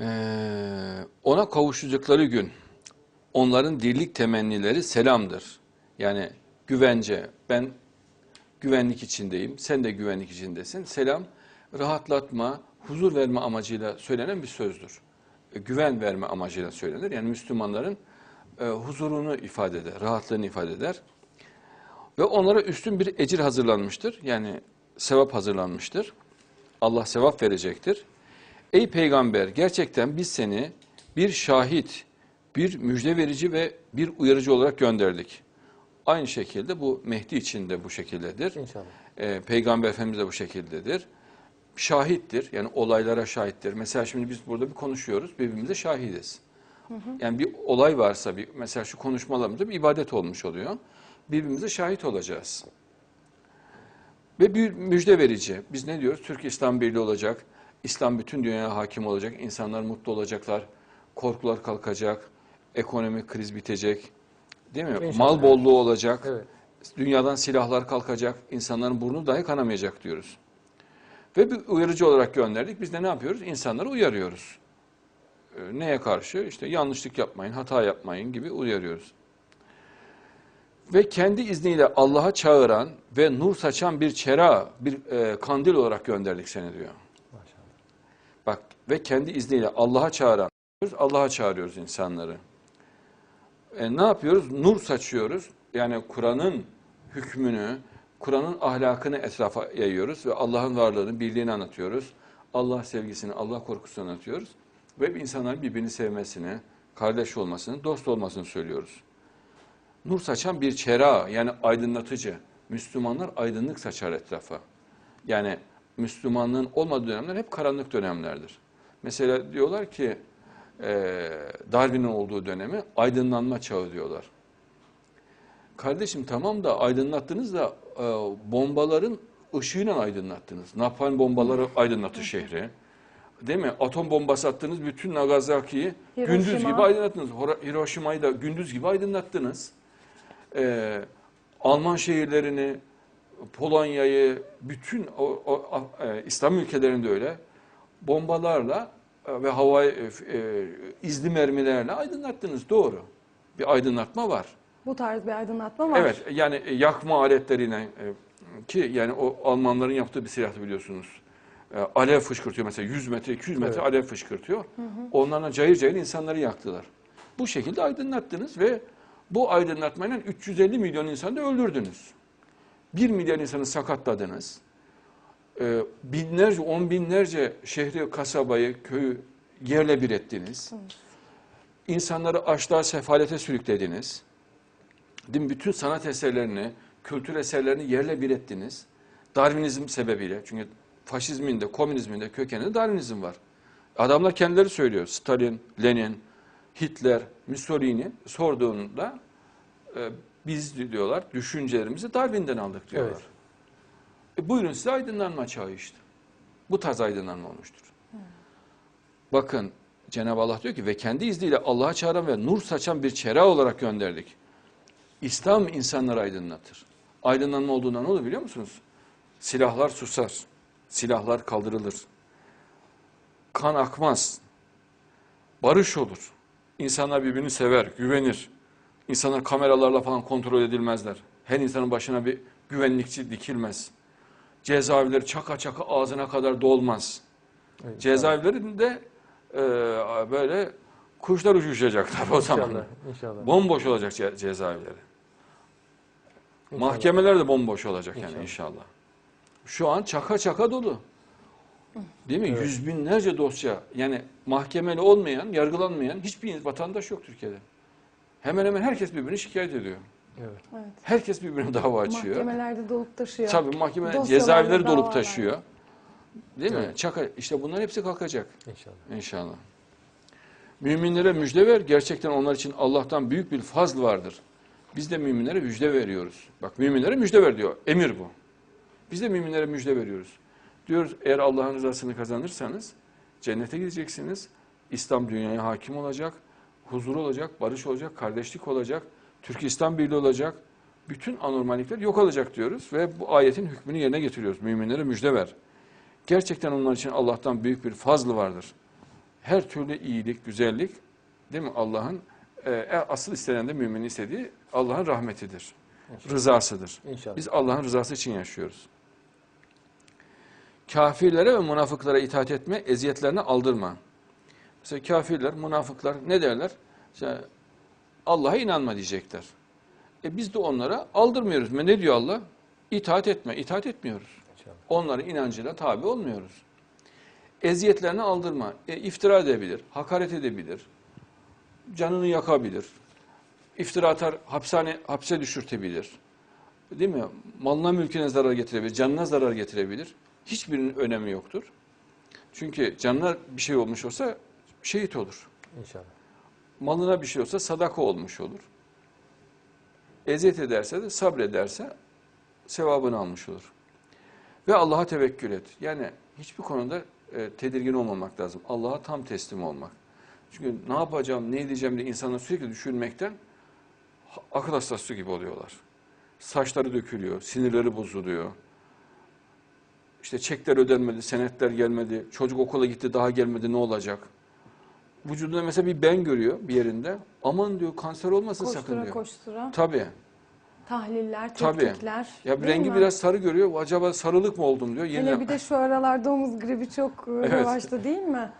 Ee, ona kavuşacakları gün onların dirlik temennileri selamdır. Yani güvence, ben güvenlik içindeyim, sen de güvenlik içindesin. Selam, rahatlatma, huzur verme amacıyla söylenen bir sözdür. E, güven verme amacıyla söylenir. Yani Müslümanların e, huzurunu ifade eder, rahatlığını ifade eder. Ve onlara üstün bir ecir hazırlanmıştır. Yani sevap hazırlanmıştır. Allah sevap verecektir. Ey peygamber gerçekten biz seni bir şahit, bir müjde verici ve bir uyarıcı olarak gönderdik. Aynı şekilde bu Mehdi için de bu şekildedir. İnşallah. Ee, Peygamber Efendimiz de bu şekildedir. Şahittir yani olaylara şahittir. Mesela şimdi biz burada bir konuşuyoruz birbirimize şahidiz. Yani bir olay varsa bir, mesela şu konuşmalarımızda bir ibadet olmuş oluyor. Birbirimize şahit olacağız. Ve bir müjde verici. Biz ne diyoruz? Türk İslam Birliği olacak. İslam bütün dünyaya hakim olacak. İnsanlar mutlu olacaklar. Korkular kalkacak. Ekonomik kriz bitecek. Değil mi? İnşallah. Mal bolluğu olacak. Evet. Dünyadan silahlar kalkacak. İnsanların burnu dahi kanamayacak diyoruz. Ve bir uyarıcı olarak gönderdik. Biz de ne yapıyoruz? İnsanları uyarıyoruz. Ee, Neye karşı? İşte yanlışlık yapmayın, hata yapmayın gibi uyarıyoruz. Ve kendi izniyle Allah'a çağıran ve nur saçan bir çera, bir e, kandil olarak gönderdik seni diyor. Bak ve kendi izniyle Allah'a çağıran, Allah'a çağırıyoruz insanları. E, ne yapıyoruz? Nur saçıyoruz. Yani Kur'an'ın hükmünü, Kur'an'ın ahlakını etrafa yayıyoruz ve Allah'ın varlığını, birliğini anlatıyoruz. Allah sevgisini, Allah korkusunu anlatıyoruz. Ve insanların birbirini sevmesini, kardeş olmasını, dost olmasını söylüyoruz. Nur saçan bir çera yani aydınlatıcı. Müslümanlar aydınlık saçar etrafa. Yani Müslümanlığın olmadığı dönemler hep karanlık dönemlerdir. Mesela diyorlar ki e, Darwin'in olduğu dönemi aydınlanma çağı diyorlar. Kardeşim tamam da aydınlattınız da e, bombaların ışığıyla aydınlattınız. Napalm bombaları aydınlattı şehri. Değil mi? Atom bombası attınız bütün Nagasaki'yi gündüz gibi aydınlattınız. Hiroşima'yı da gündüz gibi aydınlattınız. Ee, Alman şehirlerini, Polonya'yı, bütün o, o- e, İslam ülkelerinde öyle bombalarla e, ve hava e, e, izli mermilerle aydınlattınız. Doğru. Bir aydınlatma var. Bu tarz bir aydınlatma var. Evet yani e, yakma aletleriyle e, ki yani o Almanların yaptığı bir silahtı biliyorsunuz. E, Alev fışkırtıyor mesela 100 metre 200 metre Evet. alev fışkırtıyor. Onlarla cayır cayır insanları yaktılar. Bu şekilde aydınlattınız ve bu aydınlatmayla 350 milyon insanı da öldürdünüz. 1 milyar insanı sakatladınız. E, binlerce, on binlerce şehri, kasabayı, köyü yerle bir ettiniz. İnsanları açlığa, sefalete sürüklediniz. Değil mi? Bütün sanat eserlerini, kültür eserlerini yerle bir ettiniz. Darwinizm sebebiyle. Çünkü faşizmin de, komünizmin de kökeninde Darwinizm var. Adamlar kendileri söylüyor. Stalin, Lenin, Hitler, Mussolini sorduğunda e, biz diyorlar düşüncelerimizi Darwin'den aldık diyorlar. Evet. E, buyurun size aydınlanma çağı işte. Bu tarz aydınlanma olmuştur. Bakın Cenab-ı Allah diyor ki ve kendi izniyle Allah'a çağıran ve nur saçan bir çera olarak gönderdik. İslam insanları aydınlatır. Aydınlanma olduğunda ne olur biliyor musunuz? Silahlar susar. Silahlar kaldırılır. Kan akmaz. Barış olur. İnsanlar birbirini sever, güvenir. İnsanlar kameralarla falan kontrol edilmezler. Her insanın başına bir güvenlikçi dikilmez. Cezaevleri çaka çaka ağzına kadar dolmaz. Evet, Cezaevlerinde e, böyle kuşlar uçuşacak tabii o zaman. İnşallah. İnşallah. Bomboş olacak ce- cezaevleri. İnşallah. Mahkemeler de bomboş olacak yani İnşallah. inşallah. Şu an çaka çaka dolu. Değil mi? Evet. Yüz binlerce dosya. Yani mahkemeli olmayan, yargılanmayan hiçbir vatandaş yok Türkiye'de. Hemen hemen herkes birbirini şikayet ediyor. Evet. Evet. Herkes birbirine dava açıyor. Mahkemelerde dolup taşıyor. Tabii mahkeme Dosyalarla cezaevleri dolup taşıyor. Değil mi? Evet. Çaka işte bunların hepsi kalkacak İnşallah. inşallah. Müminlere müjde ver. Gerçekten onlar için Allah'tan büyük bir fazl vardır. Biz de müminlere müjde veriyoruz. Bak müminlere müjde ver diyor. Emir bu. Biz de müminlere müjde veriyoruz. Diyoruz eğer Allah'ın rızasını kazanırsanız cennete gideceksiniz. İslam dünyaya hakim olacak. Huzur olacak, barış olacak, kardeşlik olacak. Türk-İslam birliği olacak. Bütün anormallikler yok olacak diyoruz ve bu ayetin hükmünü yerine getiriyoruz. Müminlere müjde ver. Gerçekten onlar için Allah'tan büyük bir fazlı vardır. her türlü iyilik, güzellik değil mi? Allah'ın e, asıl istenen de müminin istediği Allah'ın rahmetidir. İnşallah. Rızasıdır. İnşallah. Biz Allah'ın rızası için yaşıyoruz. Kafirlere ve münafıklara itaat etme, eziyetlerini aldırma. Mesela kafirler, münafıklar ne derler? İşte Allah'a inanma diyecekler. E biz de onlara aldırmıyoruz. Ne diyor Allah? İtaat etme. İtaat etmiyoruz. Onların inancıyla tabi olmuyoruz. Eziyetlerini aldırma. E, iftira edebilir, hakaret edebilir, canını yakabilir, iftira atar, hapishane, hapse düşürtebilir. Değil mi? Malına mülküne zarar getirebilir, canına zarar getirebilir. Hiçbirinin önemi yoktur. Çünkü canına bir şey olmuş olsa şehit olur. İnşallah. Malına bir şey olsa sadaka olmuş olur. Eziyet ederse de sabrederse sevabını almış olur. Ve Allah'a tevekkül et. Yani hiçbir konuda e, tedirgin olmamak lazım. Allah'a tam teslim olmak. Çünkü ne yapacağım, ne edeceğim diye insanlar sürekli düşünmekten akıl hastası gibi oluyorlar. Saçları dökülüyor, sinirleri bozuluyor. İşte çekler ödenmedi, senetler gelmedi, çocuk okula gitti daha gelmedi ne olacak? Vücudunda mesela bir ben görüyor bir yerinde. Aman diyor kanser olmasın sakın Koştura diyor. koştura. Tabii. Tahliller, Tabii. tetkikler. Ya bir değil rengi mi? biraz sarı görüyor. Acaba sarılık mı oldum diyor. Hele Yeniden bir de şu aralar domuz gribi çok e, Evet. revaçta değil mi?